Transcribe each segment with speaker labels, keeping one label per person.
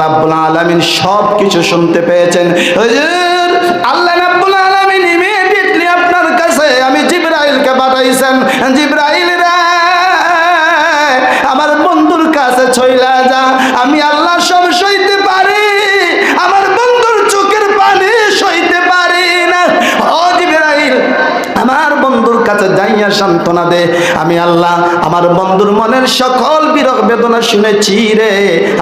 Speaker 1: রাব্বুল আলামিন সব কিছু শুনতে পেয়েছেন। আল্লাহ রাব্বুল আলামিন ইমিডিয়েটলি আপনার কাছে আমি জিব্রাইলকে পাঠাইছেন। জিব্রাইল রে, আমার বন্ধুর কাছে ছইলা যা, আমি আল্লাহ সব কাছে যাইয়া সান্ত্বনা দে। আমি আল্লাহ, আমার বন্ধুর মনের সকল বিরহ বেদনা শুনেছি রে।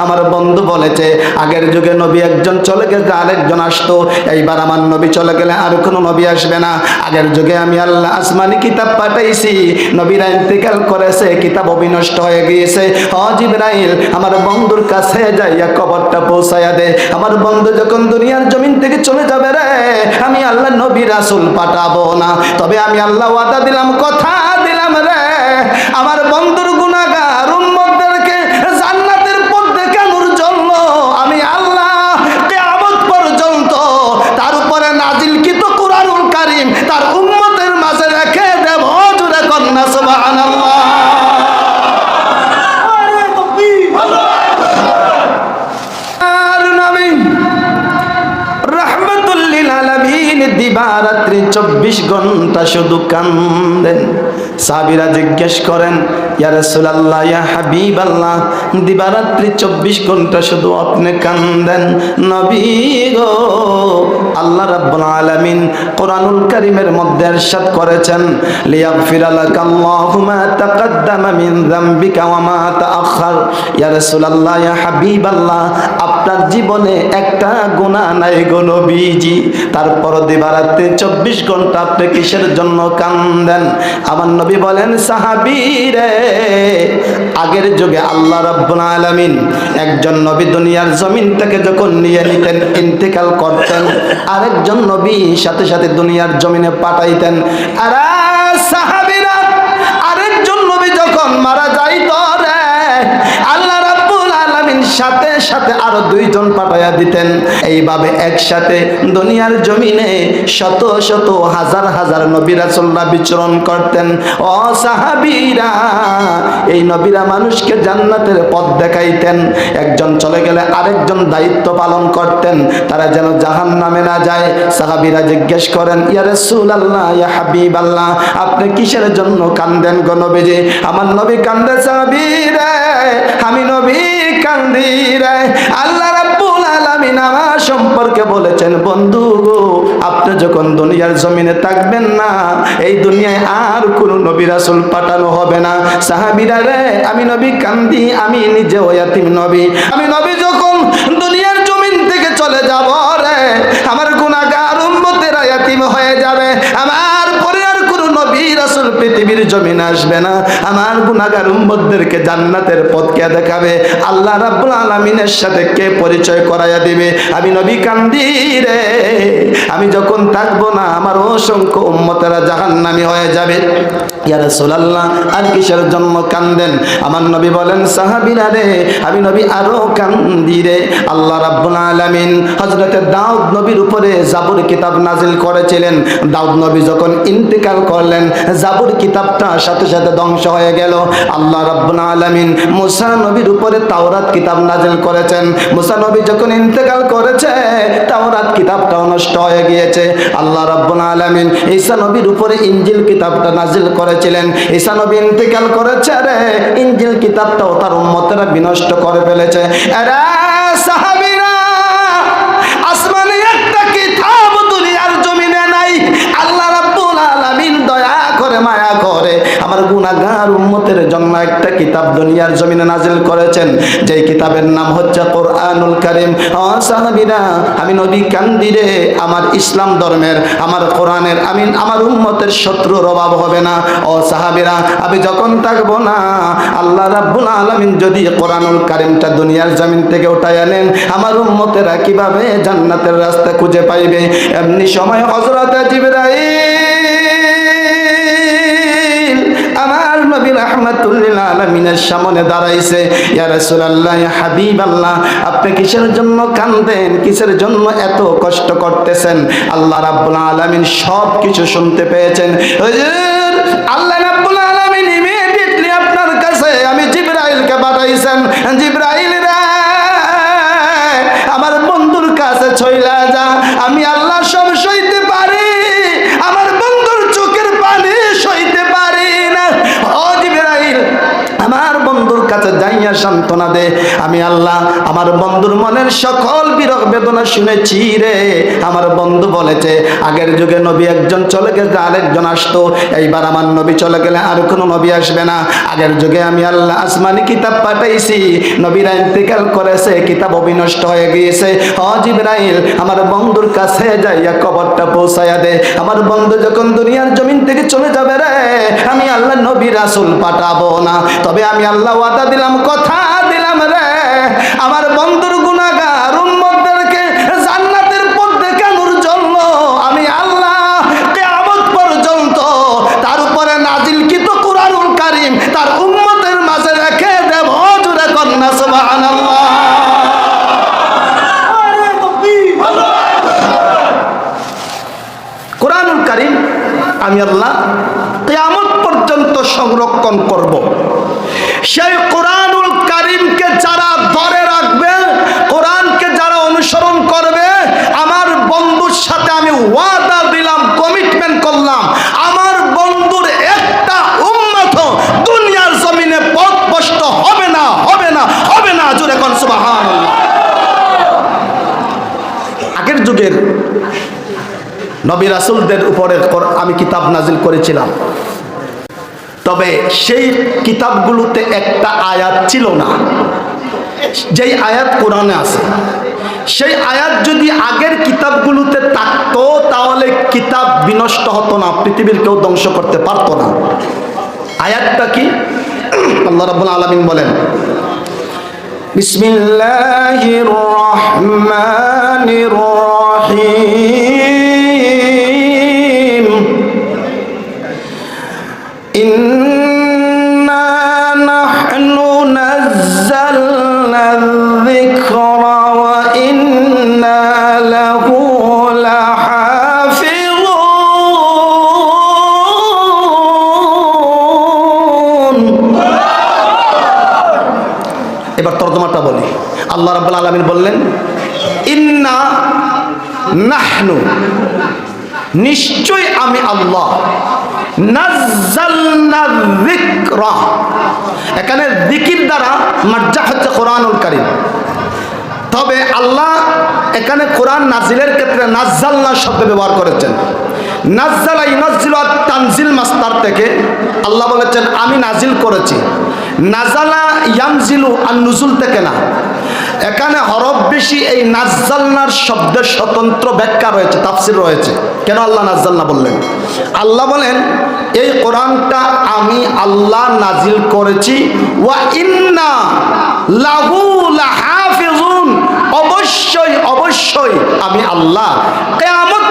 Speaker 1: আমার বন্ধু বলেছে, আগের যুগে নবী একজন চলে গেলে আরেকজন আসতো। এইবার আমার নবী চলে গেলে আর কোনো নবী আসবে না। আগের যুগে আমি আল্লাহ আসমানি কিতাব পাঠাইছি। নবীরা ইন্তেকাল করেছে, কিতাব অবিনষ্ট হয়ে গিয়েছে। হজিবরাইল আমার বন্ধুর কাছে যাইয়া কবরটা পৌঁছাইয়া দে। আমার বন্ধু যখন দুনিয়ার জমিন থেকে চলে যাবে রে, আমি আল্লাহ নবী রাসুল পাঠাবো না। তবে আমি আল্লাহ দিলাম কথা দিলাম রে। আমার বন্ধুর চব্বিশ ঘণ্টা শুধু কান্দেন। সাবিরা জিজ্ঞেস করেন, ইয়া রাসূলুল্লাহ, ইয়া হাবিবাল্লাহ, দিবারাত্রি চব্বিশ ঘণ্টা শুধু আপনি কান্দেন, নবী গো। আল্লাহ রাব্বুল আলামিন কোরআনুল কারীমের মধ্যে ইরশাদ করেছেন, লিয়াগফিরা লাকাল্লাহু মা তাকাদ্দামা মিন যামবিকা ওয়া মা তাআখার ইয়া রাসূলুল্লাহ, ইয়া হাবিবাল্লাহ, আপনার জীবনে একটা গুনাহ নাই গো নবীজি। তারপর দিবারাত্রি চব্বিশ ঘণ্টা আপনি কিসের জন্য কান্দেন? আমার নবী বলেন, সাহাবি রে, আগের যুগে আল্লাহ রব্বুল আলামিন একজন নবী দুনিয়ার জমিন থেকে যখন নিয়ে নিতেন, ইন্তেকাল করতেন, আরেকজন নবী সাথে সাথে দুনিয়ার জমিনে পাঠাইতেন, আর সাহাবিরা, আরেকজন নবী যখন মারা যাইত রে, আল্লাহ আলামিন সাথে সাথে আরও দুইজন পাঠাইয়া দিতেন। এইভাবে একসাথে দুনিয়ার জমিনে শত শত হাজার হাজার নবী রাসূলরা বিচরণ করতেন। ও সাহাবীরা, এই নবীরা মানুষকে জান্নাতের পথ দেখাইতেন। একজন চলে গেলে আরেকজন দায়িত্ব পালন করতেন। তারা যেন জাহান নামে না যায়। সাহাবীরা জিজ্ঞেস করেন, ইয়া রাসূলুল্লাহ, ইয়া হাবিবাল্লাহ, আপনি কিসের জন্য কান্দেন গো নবীজি? আমার নবী কান্দে সাহাবীরা, আমি নবী কান্দি জমিনে থাকবেন না, এই দুনিয়ায় আর কোনো নবী হবে না। সাহাবীরা রে, আমি নবী কান্দি, আমি নিজে নবী। আমি নবী যখন দুনিয়ার জমিন থেকে চলে যাব রাসূল পৃথিবীর জমিনে আসবে না, আমার গুনাহগার উম্মতদেরকে জান্নাতের পথ কে দেখাবে? আল্লাহ রাব্বুল আলামিনের সাথে কে পরিচয় করাইয়া দিবে? আমি নবী কান্দি রে, আমি যখন থাকব না, আমার অসংখ্য উম্মতেরা জাহান্নামী হয়ে যাবে। ইয়া রাসূলুল্লাহ, আর কিসের জন্য কান্দেন? আমার নবী বলেন, সাহাবীরা রে, আমি নবী আরও কান্দি রে। আল্লাহ রাব্বুল আলামিন হযরতে দাউদ নবীর উপরে জাবুর কিতাব নাজিল করেছিলেন। দাউদ নবী যখন ইন্তেকাল করলেন জাবুর কিতাবটা সাথে সাথে ধ্বংস হয়ে গেল। আল্লাহ রাব্বুল আলামিন মুসা নবীর উপরে তাওরাত কিতাব নাজিল করেছেন। মুসা নবী যখন ইন্তেকাল করেছে, তাওরাত কিতাবটাও নষ্ট হয়ে গিয়েছে। আল্লাহ রাব্বুল আলামিন ঈসা নবীর উপরে ইনজিল কিতাবটা নাজিল করেছিলেন। ঈসা নবী ইন্তেকাল করেছে রে, ইনজিল কিতাবটাও তার উম্মতেরা বিনষ্ট করে ফেলেছে। এরা সাহাবীরা করে আমার গুনাহগার উম্মতের জন্য একটা কিতাব দুনিয়ার জমিনে নাজিল করেছেন। যেই কিতাবের নাম হচ্ছে কোরআনুল কারীম। সাহাবীরা, আমি নবী কান্দিরে আমার ইসলাম ধর্মের, আমার কোরআনের আমি আমার উম্মতের শত্রুর অভাব হবে না। ও সাহাবীরা, আমি যখন থাকব না, আল্লাহ রাব্বুল আলামিন যদি কোরআনুল কারীমটা দুনিয়ার জমিন থেকে উঠায় নেন আমার উম্মতেরা কীভাবে জান্নাতের রাস্তা খুঁজে পাইবে? এমনি সময় হযরত জিবরাইল রাহমাতুল্লিল সামনে দাঁড়াইছে, ইয়া রাসূলুল্লাহ, ইয়া হাবিবাল্লাহ, আপনি কিসের জন্য কান্দেন? কিসের জন্য এত কষ্ট করতেছেন? আল্লাহ রাব্বুল আলামিন সব কিছু শুনতে পেয়েছেন। আল্লাহ রাব্বুল আলামিন ইমিডিয়েটলি আপনার কাছে আমি জিবরাইলকে পাঠাইছেন। জিবরাইল রে চইলা যা আমি যাইয়া সান্ত্বনা দে। আমি আল্লাহ, আমার বন্ধুর মনের সকল বিরহ বেদনা শুনেছি রে। আমার বন্ধু বলেছে, আগের যুগে নবী একজন চলে গেলে আরেকজন আসতো। এইবার আমার নবী চলে গেলে আর কোনো নবী আসবে না। আগের যুগে আমি আল্লাহ আসমানি কিতাব পাঠাইছি। নবীরা ইন্তেকাল করেছে, কিতাব অবিনষ্ট হয়ে গিয়েছে। হজিব্রাইল আমার বন্ধুর কাছে যাইয়া কবরটা পৌঁছাইয়া দে। আমার বন্ধু যখন দুনিয়ার জমিন থেকে চলে যাবে রে, আমি আল্লাহ নবী রাসুল পাঠাবো না। তবে আমি আল্লাহ ওয়াদা দিলাম কথা দিলাম রে আমার বন্ধুর গুণাগার উম্মতদেরকে জান্নাতের পথ দেখানোর জন্য আমি আল্লাহ কিয়ামত পর্যন্ত তার উপরে নাজিলকৃত কুরআনুল কারীম তার উম্মতের মাঝে রেখে দেব জুরে কন্যা সুবহানাল্লাহ কোরআনুল কারীম আমি আল্লাহ কিয়ামত পর্যন্ত সংরক্ষণ করব সেই কোরআনুল কারীমকে যারা ধরে রাখবে কোরআনকে যারা অনুসরণ করবে আমার বন্ধুর সাথে আমি ওয়াদা দিলাম কমিটমেন্ট করলাম আমার বন্ধুর একটা উম্মত দুনিয়ার জমিনে পথভ্রষ্ট হবে না হবে না হবে না জোরে কোন সুবহানাল্লাহ আগের যুগের নবী রাসুলদের উপরে আমি কিতাব নাজিল করেছিলাম। তবে সেই কিতাবগুলোতে একটা আয়াত ছিল না। যেই আয়াত কোরআনে আছে। সেই আয়াত যদি আগের কিতাবগুলোতে থাকতো, তাহলে কিতাব বিনষ্ট হতো না, পৃথিবীর কেউ ধ্বংস করতে পারতো না। আয়াতটা কি? আল্লাহ রাব্বুল আলামিন বলেন, বিসমিল্লাহির রহমানির আল্লাহ রাব্বুল আলামিন বললেন, ইন্না নাহনু নিশ্চয় আমি আল্লাহ। এখানে জিকির দ্বারা মার্জা হচ্ছে কোরআনুল কারীম। তবে আল্লাহ এখানে কোরআন নাজিলের ক্ষেত্রে নাজ্জালনা শব্দ ব্যবহার করেছেন। নাজ্জালা ইনাজ্জিলু তানজিল মাস্তার থেকে আল্লাহ বলেছেন, আমি নাজিল করেছি। নাজালা ইয়ানজিলু আর নুজুল থেকে না। এখানে হরফ বেশি, এই নাজ্জালনার শব্দের স্বতন্ত্র ব্যাখ্যা রয়েছে, তাফসির রয়েছে। কেন আল্লাহ নাজ্জালনা বললেন? আল্লাহ বলেন, এই কোরআনটা আমি আল্লাহ নাজিল করেছি। ওয়া ইন্না লাহু লাহাফিজুন। অবশ্যই অবশ্যই আমি আল্লাহ। কেয়ামত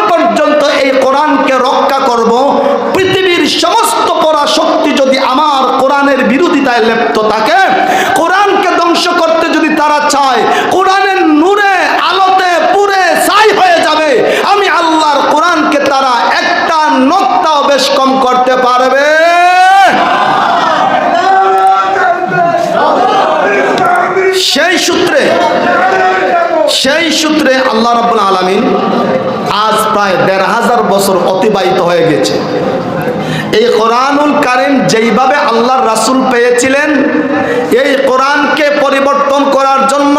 Speaker 1: পর্যন্ত এই কোরআনকে রক্ষা করব, পৃথিবীর সমস্ত পরাশক্তি যদি আমার কোরআনের বিরোধিতায় লিপ্ত থাকে কোরআনকে ধ্বংস করতে যদি তারা চায় কোরআনের নূরে আলোতে পুরে ছাই হয়ে যাবে আমি আল্লাহর কোরআনকে তারা একটা নোক্তাও বেশ কম করতে পারবে সেই সূত্রে সেই সূত্রে আল্লাহ রাব্বুল আলামিন আজ প্রায় দেড় হাজার বছর অতিবাহিত হয়ে গেছে। এই কোরআনুল কারিম যেইভাবে আল্লাহর রাসূল পেয়েছিলেন, এই কোরআনকে পরিবর্তন করার জন্য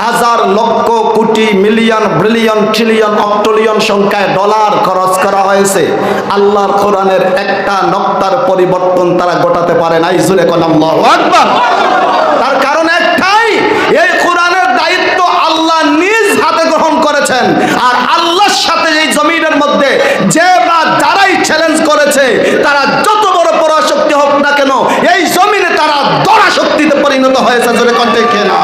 Speaker 1: হাজার lakh crore million, billion, trillion, অক্টোলিয়ন সংখ্যায় ডলার খরচ করা হয়েছে। আল্লাহর কোরআনের একটা নক্তার পরিবর্তন তারা ঘটাতে পারে জুড়ে কোন আল্লাহু তার কারণ একটাই, এই কোরআনের দায়িত্ব আল্লাহ নিজ হাতে গ্রহণ করেছেন, আর আল্লাহর সাথে এই জমিনের মধ্যে যে বা যারাই চ্যালেঞ্জ করেছে তারা যত বড় পরাশক্তি হোক না কেন এই জমিনে তারা দরা শক্তিতে পরিণত হয়েছে জোরে কণ্ঠে খেয়ে না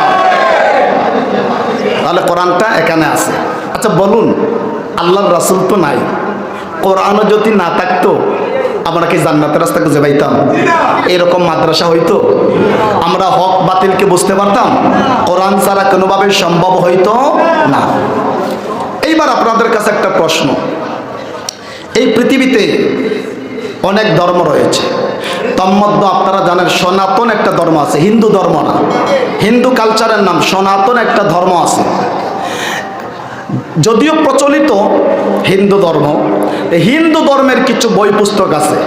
Speaker 1: তাহলে কোরআনটা এখানে আছে। আচ্ছা বলুন, আল্লাহর রাসূল তো নাই। কোরআনও যদি না থাকতো, আমরা কি জান্নাতের রাস্তা খুঁজে পাইতাম? এরকম মাদ্রাসা হইতো? আমরা হক বাতিলকে বুঝতে পারতাম? কোরআন ছাড়া কোনোভাবে সম্ভব হইতো না। এইবার আপনাদের কাছে একটা প্রশ্ন। এই পৃথিবীতে অনেক ধর্ম রয়েছে। তন্মধ্যে আপনারা জানেন, সনাতন একটা ধর্ম আছে, হিন্দু ধর্ম না। হিন্দু কালচারের নাম সনাতন একটা ধর্ম আছে। যদিও প্রচলিত হিন্দু ধর্ম হিন্দু ধর্মের কিছু বই পুস্তক আছে,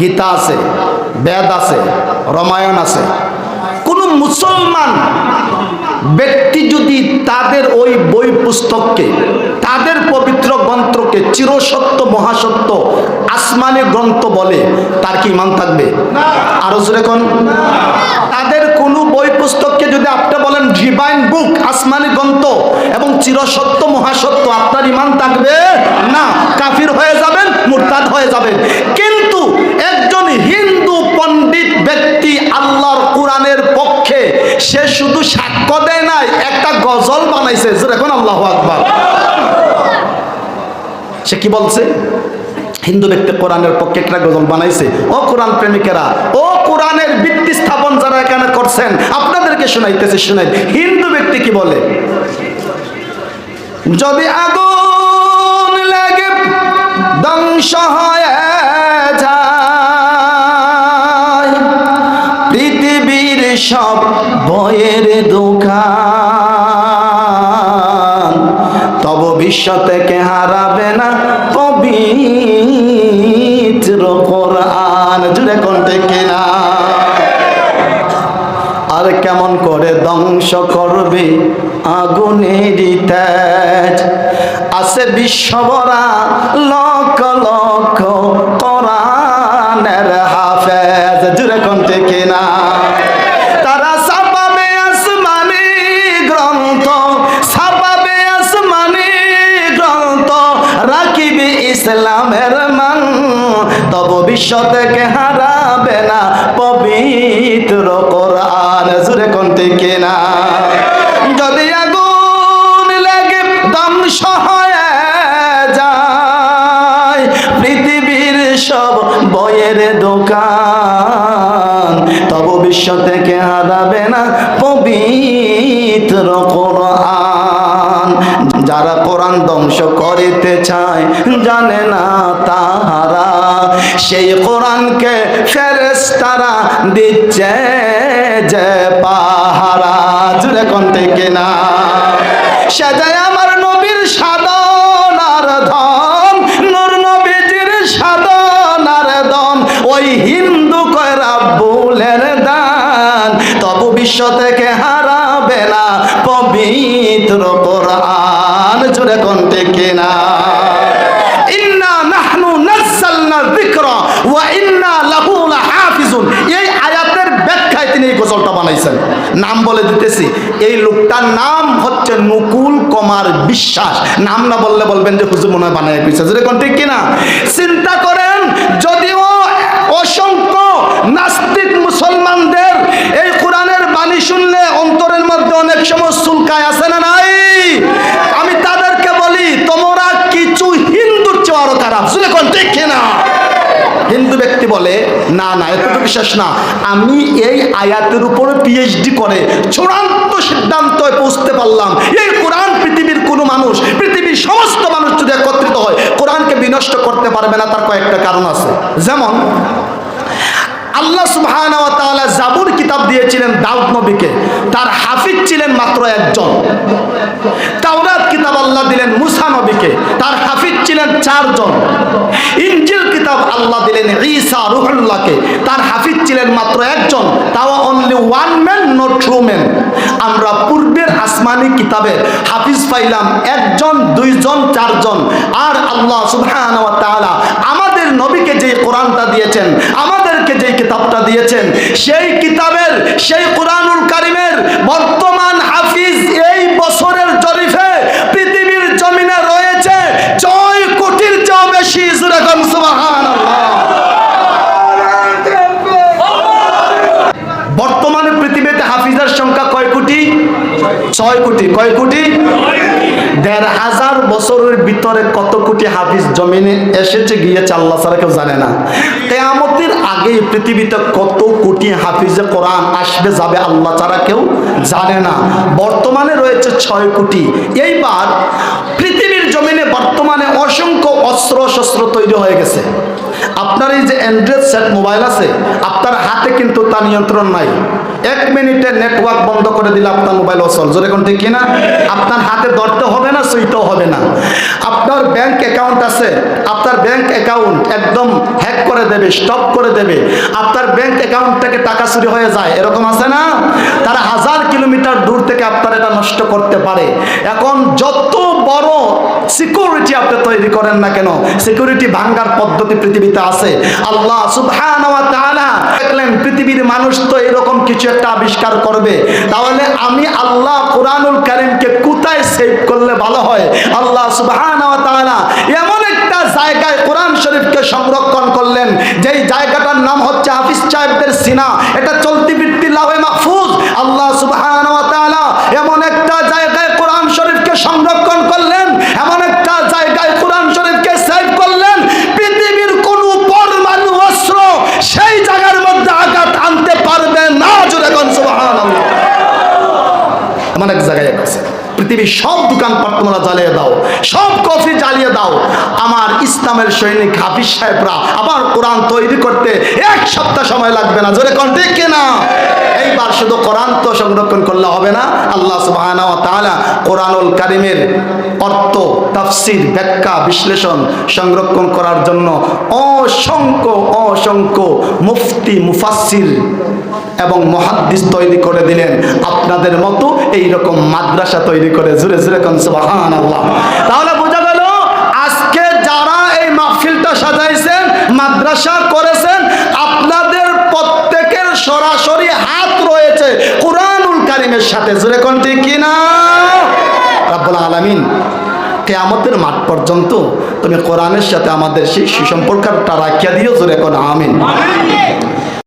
Speaker 1: গীতা আছে, বেদ আছে, রামায়ণ আছে। কোনো মুসলমান ব্যক্তি যদি তাদের ওই বই পুস্তককে, তাদের পবিত্র গ্রন্থকে চিরসত্য, মহাসত্য, আসমানি গ্রন্থ বলে, তার কি ইমান থাকবে? আরও জোরে তাদের কোনো বই পুস্তককে যদি আপনি বলেন ডিভাইন বুক আসমানি গ্রন্থ এবং চিরসত্য, মহাসত্য আপনার ইমান থাকবে না কাফির হয়ে যাবেন মুরতাদ হয়ে যাবেন কিন্তু একজন হিন্দু পণ্ডিত ব্যক্তি আল্লাহর কোরআনের পক্ষে সে শুধু সাক্ষ্য দেয় নাই একটা গজল বানাইছে এখন সে কি বলছে? হিন্দু ব্যক্তি কোরআনের পক্ষে একটা গজল বানাইছে। ও কোরআন প্রেমিকেরা, ও কোরআনের ভিত্তি স্থাপন যারা এখানে করছেন, আপনাদেরকে শোনাইতেছে, শোনাই। হিন্দু ব্যক্তি কি বলে? যদি আগুন লাগে ধ্বংস হয়ে পৃথিবীর সব বইয়ের দোকান বিশ্ব থেকে হারাবে না? পবিত্র কোরআন। জুড়ে কিনা আর কেমন করে ধ্বংস করবে আগুনেরই তেজ? আছে বিশ্ববরা লক্ষ লক্ষ কোরআনের হাফেজ বিশ্ব থেকে হারাবে না, পবিত্র কোরআন। কোনটি কিনা যদি আগুন লাগে ধ্বংস হয়ে যায়, পৃথিবীর সব বইয়ের দোকান তব বিশ্ব থেকে হারাবে না, পবিত্র কোরআন। যারা কোরআন ধ্বংস করিতে চায়, জানে না তাহারা সেই কোরআনকে ফেরেস্তারা দিচ্ছে যে পাহারা। জুড়ে কোন থেকে না সেজায় আমার নবীর সাধনার ধন, নূর নবীজির সাধনার ধন ওই হিন্দু কয়রা বুলের দান। তবু বিশ্ব থেকে হারাবে না পবিত্র কোরআন। জুড়ে কোন থেকে না ইন্না নাহনু নাযালনা যিকরা এই আয়াতের ব্যাখ্যায় তিনি এই গজলটা বানাইছেন। নাম বলে দিতেছি, এই লোকটার নাম হচ্ছে নকুল কুমার বিশ্বাস। নাম না বললে বলবেন যে হুজুর মনে হয় বানায় বিশ্বাস এরকম ঠিক কিনা? চিন্তা করেন যদিও অসংখ্য নাস্তিক মুসলমানদের এই কোরআনের বাণী শুনলে অন্তরের মধ্যে অনেক সময় চুলকায় আছে না নাই আমি তাদেরকে বলি তোমরা কিছু হিন্দুর চেয়ে আরও খারাপ শুনে কোন ঠিক কিনা হিন্দু ব্যক্তি বলে না না, এতটুকু বিশ্বাস না। আমি এই আয়াতের উপরে পিএইচডি করে চূড়ান্ত সিদ্ধান্ত পৌঁছতে পারলাম। এই কোরআন পৃথিবীর কোনো মানুষ, পৃথিবীর সমস্ত মানুষ যদি একত্রিত হয়, কোরআনকে বিনষ্ট করতে পারবে না, তার কয়েকটা কারণ আছে। যেমন, আল্লাহ সুবহান জাবুর কিতাব দিয়েছিলেন দাউদ নবীকে। তার হাফিজ ছিলেন মাত্র একজন। তাওরাত কিতাব আল্লাহ দিলেন মুসা নবীকে। তার হাফিজ ছিলেন চারজন। ইনজিল কিতাব আল্লাহ দিলেন ঈসা রুহুল্লাহকে। তার হাফিজ ছিলেন মাত্র একজন। তাও only one man not two man আমরা পূর্বের আসমানি কিতাবে হাফিজ পাইলাম একজন, দুইজন, চারজন। আর আল্লাহ সুবহান আমাদের নবীকে যে কোরআনটা দিয়েছেন, আমাদেরকে যে কিতাবটা দিয়েছেন, সেই কিতাবের, সেই কোরআনুল কারিমের বর্তমান হাফিজ এই বছরের জরিফে পৃথিবীর জমিনে রয়েছে ছয় কোটির চেয়েও বেশি যেরকম সুবহানাল্লাহ বর্তমানে পৃথিবীতে হাফিজের সংখ্যা কয় কোটি ছয় কোটি, কয় কোটি? দেড় হাজার বছরের ভিতরে কত কোটি হাফিজ জমিনে এসেছে গিয়েছে, আল্লাহ ছাড়া কেউ জানে না। কেয়ামতের আগে পৃথিবীতে কত কোটি হাফিজে কোরআন আসবে যাবে আল্লাহ ছাড়া কেউ জানে না। বর্তমানে রয়েছে ছয় কোটি। এইবার পৃথিবীর জমিনে বর্তমানে অসংখ্য অস্ত্র শস্ত্র তৈরি হয়ে গেছে। আপনার এই যে অ্যান্ড্রয়েড সেট মোবাইল আছে, আপনার হাতে কিন্তু তার নিয়ন্ত্রণ নাই। এক মিনিটে নেটওয়ার্ক বন্ধ করে দিলে আপনার মোবাইল অচল। জোরে কোন ঠিক কিনা? আপনার হাতে ধরতে হবে না, সইতেও হবে না। আপনার ব্যাংক অ্যাকাউন্ট আছে, আপনার ব্যাংক অ্যাকাউন্ট একদম হ্যাক করে দেবে স্টপ করে দেবে। আপনার ব্যাংক অ্যাকাউন্ট থেকে টাকা চুরি হয়ে যায়, এরকম আছে না? তারা হাজার কিলোমিটার দূর থেকে আপনার এটা নষ্ট করতে পারে। এখন যত বড় সিকিউরিটি আপনি তৈরি করেন না কেন সিকিউরিটি ভাঙ্গার পদ্ধতি পৃথিবীতে আছে। আল্লাহ সুবহানাহু ওয়া তাআলা দেখলেন পৃথিবীর মানুষ তো এরকম কিছু একটা আবিষ্কার করবে। তাহলে আমি আল্লাহ কোরআনুল কারীমকে কোথায় সেভ করলে ভালো হয়? আল্লাহ তাআলা এমন একটা জায়গায় কোরআন শরীফকে সংরক্ষণ করলেন, যেই জায়গাটার নাম হচ্ছে হাফিজ সাহেবদের সিনা। এটা চলতি বৃত্তি লাহে মাহফুজ। আল্লাহ সুবহানাহু ওয়া তাআলা এমন একটা জায়গায় কোরআন শরীফকে সংরক্ষণ করলেন এমন একটা জায়গায় কোরআন শরীফকে সেভ করলেন পৃথিবীর কোন পরমাণু অস্ত্র সেই জায়গার মধ্যে আঘাত আনতে পারবে না জোরে কোন সুবহানাল্লাহ এমন এক জায়গায় আছে পৃথিবীর সব দোকানপাট তোমরা জ্বালিয়ে দাও, সব কফি জ্বালিয়ে দাও। আমার ইসলামের সৈনিক হাফিজ সাহেবরা আবার কোরআন তৈরি করতে এক সপ্তাহ সময় লাগবে না। জোরে কোন, ঠিক কিনা? এইবার শুধু কোরআন তো সংরক্ষণ করলে হবে না। আল্লাহ তাআলা কোরআনুল কারিমের অর্থ, তাফসির, ব্যাখ্যা, বিশ্লেষণ সংরক্ষণ করার জন্য অসংখ্য অসংখ্য মুফতি, মুফাসসির এবং মহাদ্দিস তৈরি করে দিলেন। আপনাদের মতো এই রকম মাদ্রাসা তৈরি করে জুড়ে জুড়ে কোন, সুবহানাল্লাহ। তাহলে বোঝা গেল, আজকে যারা এই মাহফিলটা সাজাইছেন, মাদ্রাসা করেছেন, আপনাদের প্রত্যেকের সরাসরি হাত রয়েছে কোরআনুল কারিমের সাথে। জুড়ে কোন ঠিক কিনা রাব্বুল আলামিন, কেয়ামতের মাঠ পর্যন্ত তুমি কোরআনের সাথে আমাদের সেই সুসম্পর্কটা রাখিয়া দিও জোরে কোন, আমিন।